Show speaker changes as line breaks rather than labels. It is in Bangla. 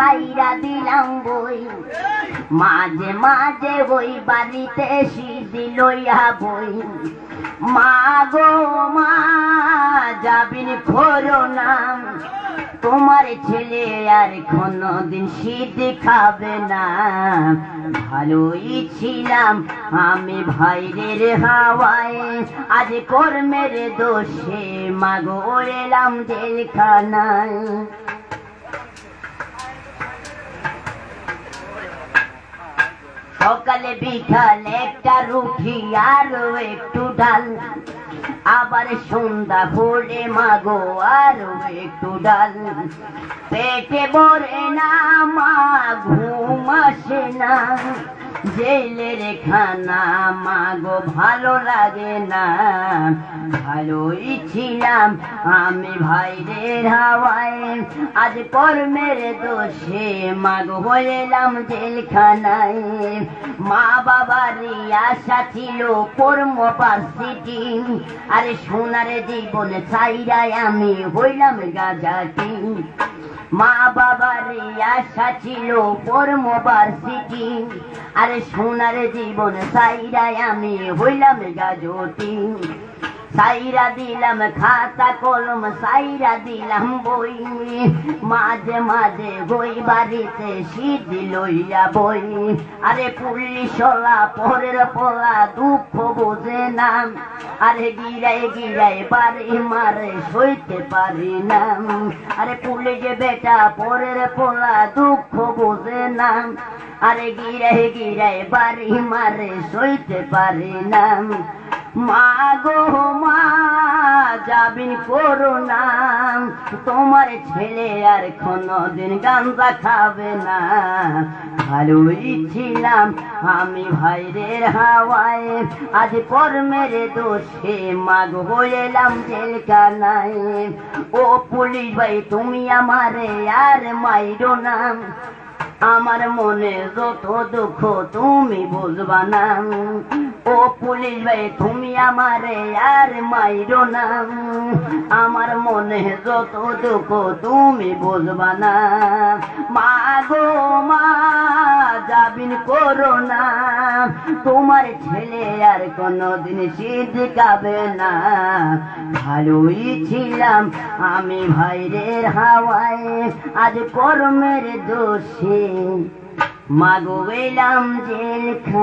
সাইরা দিলাম বই। মাঝে মাঝে ওই বাড়িতে সিদ্ধি লইয়া বই। মা গো, মা, যাবিন খোরো না। তোমার ছেলে আর কোনদিন সিদ্ধি খাবে না। ভালোই ছিলাম আমি ভাইরের হাওয়ায়। আজ কর্মের দোষে মাগো এলাম জেলখানায়। সকালে বিকাল একটা রুটি আর একটু ডাল। আবার সন্ধ্যা ভোরে মাগো আর একটু ডাল। পেটে ভরে না, মা ঘুম আসে না। জেলের খানা, মাগো ভালো লাগে না। ভালোই ছিলাম আমি ভাইদের হাওয়ায়। আজ কর্মের দোষে মাগো হইলাম জেলখানায়। মা বাবার আশা ছিল কর্ম পার্সিটি আরে সোনার জীবন চাইরাই আমি হইলাম গাজাটি মা বাবার আশা ছিল কর্ম পার্সিটি আরে সোনার জীবন সাইরায় আমি হইলাম গাজটি সাইরা দিলাম খাতা কলম, সাইরা দিলাম বই। মাঝে মাঝে বই বাড়িতে সিদ্ধি লইয়া বই। আরে পুলিশলা পরের পলা দুঃখ বোঝে না। আরে গিরাই গিরাই বাড়ি মারে সইতে পারি না। আরে পুলিশ বেটা পরের পোলা দুঃখ বোঝে না। আরে গিরাই গিরাই বাড়ি মারে সইতে পারি না। মা গো মা, যাবিন করো না তোমার ছেলে আর কোনদিন গাঞ্জা খাবে না। ভালোই ছিলাম আমি ভাইরের হাওয়ায়। আজ কর্মের দোষে মাগ হইলাম জেলখানায়। ও পুলিশ ভাই, তুমি আমারে আর মাইরো না। আমার মনে যত দুঃখ তুমি বুঝবা না। ও পুলিশ ভাই, তুমি আমারে আর মাইরো না। আমার মনে যত দুঃখ তুমি বুঝবা না। মা গো, মা যাবিন করো না। তোমার ছেলে আর কোনদিন সিদ্ধ খাবে না। ভালোই ছিলাম আমি ভাইরের হাওয়ায়, আজ কর্মের দোষে। মাগো এলাম জেলখানায়।